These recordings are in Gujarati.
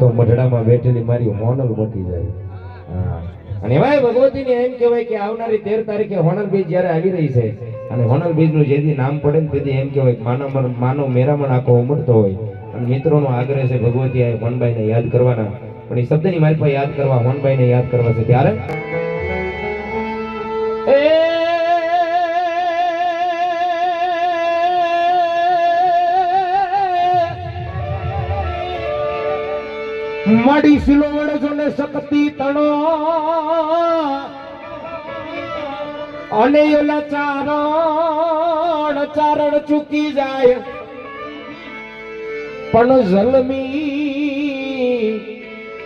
તો મઢડામાં બેઠેલી મારી હોનલ મટી જાય. અને એમાંય ભગવતીને એમ કહેવાય કે આવનારી તેર તારીખે હોનલ બીજ જ્યારે આવી રહી છે, અને હોનલ બીજનું જેથી નામ પડે ને તેથી એમ કહેવાય માનવ માનવ મેરામણ આખો ઉમટતો હોય. અને મિત્રોનો આગ્રહ છે ભગવતી આ હોનબાઈને યાદ કરવાના. પણ એ શબ્દની મારી પાસે યાદ કરવા હોનબાઈને યાદ કરવા છે ત્યારે. માડી સિલોવડ જોને શક્તિ તણો. અને ઓલા ચારણ ચારણ ચૂકી જાય. પણ જલમી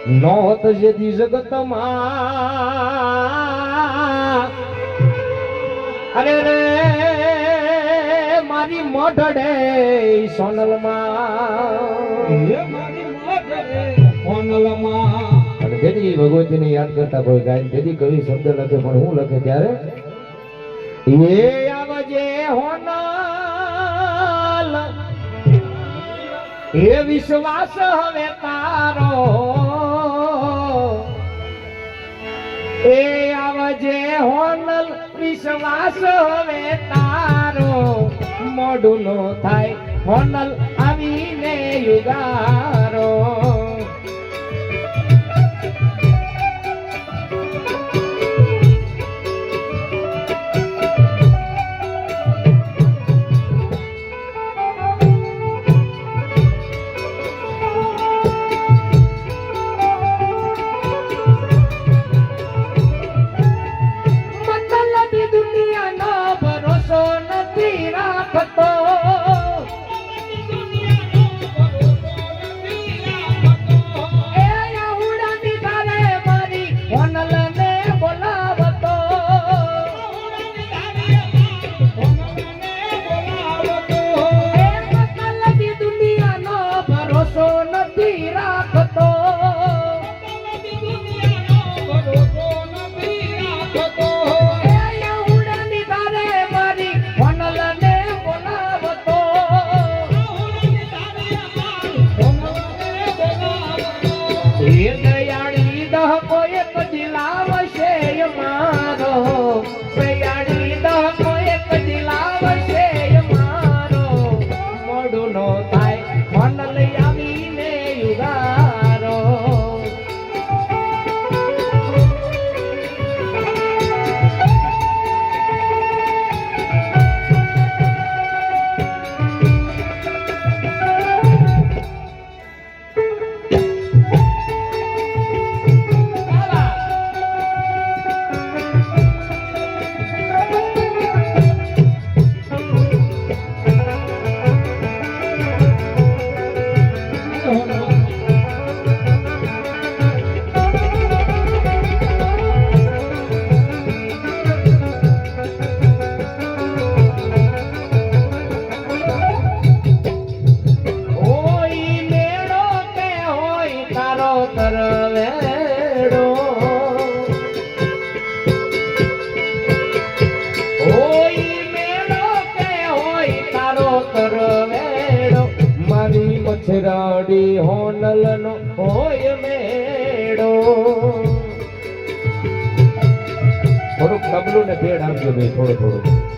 નોત જેથી જગતમાં. અરે રે, મારી મોઢડે સોનલમાં. અને તેથી ભગવતીને યાદ કરતા કોઈ ગાય તેથી કવિ શબ્દ લખે, પણ હું લખે ત્યારે? એ વિશ્વાસ હવે તારો. એ આવજે હોનલ, વિશ્વાસ હવે તારો. મોઢું નો થાય હોનલ, આવીને યુગારો. એ તારો તરવેડો હોય મેળો કે હોય તારો તરવેડો મારી મછરાડી હોનલનો થોડુંક તબલું ને ભેડ આપજો ભાઈ થોડું થોડું